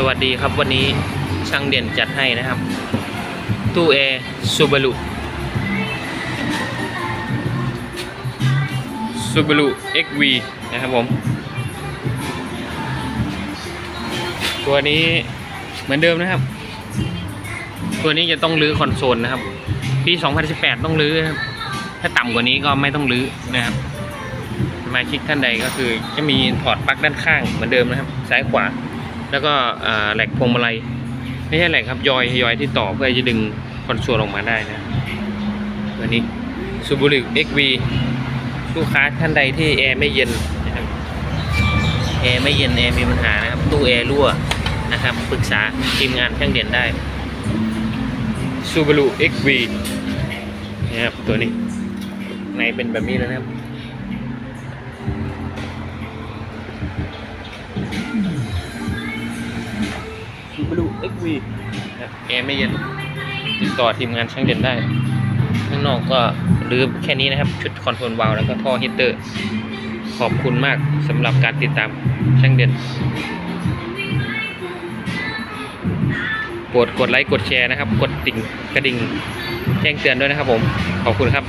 สวัสดีครับวันนี้ช่างเด่นจัดให้นะครับ ตู้แอร์ซูบารุซูบารุ XV นะครับผม ตัวนี้เหมือนเดิมนะครับ ตัวนี้จะต้องรื้อคอนโซลนะครับ ปี 2018 ต้องรื้อนะครับ ถ้าต่ำกว่านี้ก็ไม่ต้องรื้อนะครับมาชิกท่านใดก็คือจะมีถอดปลั๊กด้านข้างเหมือนเดิมนะครับ ซ้ายขวา แล้วก็แหลกพวงมาลัยไม่ใช่แหลกครับยอยยอยที่ต่อเพื่อจะดึงคอนโซลออกมาได้นะตัวนี้ Subaru XV ลูกค้าท่านใดที่แอร์ไม่เย็นนะครับแอร์ไม่เย็นแอร์มีปัญหานะครับตู้แอร์รั่วนะครับปรึกษาทีมงานช่างเด่นได้ Subaru XV นะครับตัวนี้ในเป็นแบบนี้แล้วนะครับ XV แอร์ไม่เย็นติดต่อทีมงานช่างเด่นได้ ข้างนอกก็รื้อแค่นี้นะครับ ชุดคอนโทรลวาล์วแล้วก็ท่อฮีตเตอร์ ขอบคุณมากสำหรับการติดตามช่างเด่นโปรดกดไลค์กดแชร์นะครับ กดติ่งกระดิ่งแจ้งเตือนด้วยนะครับผม ขอบคุณครับ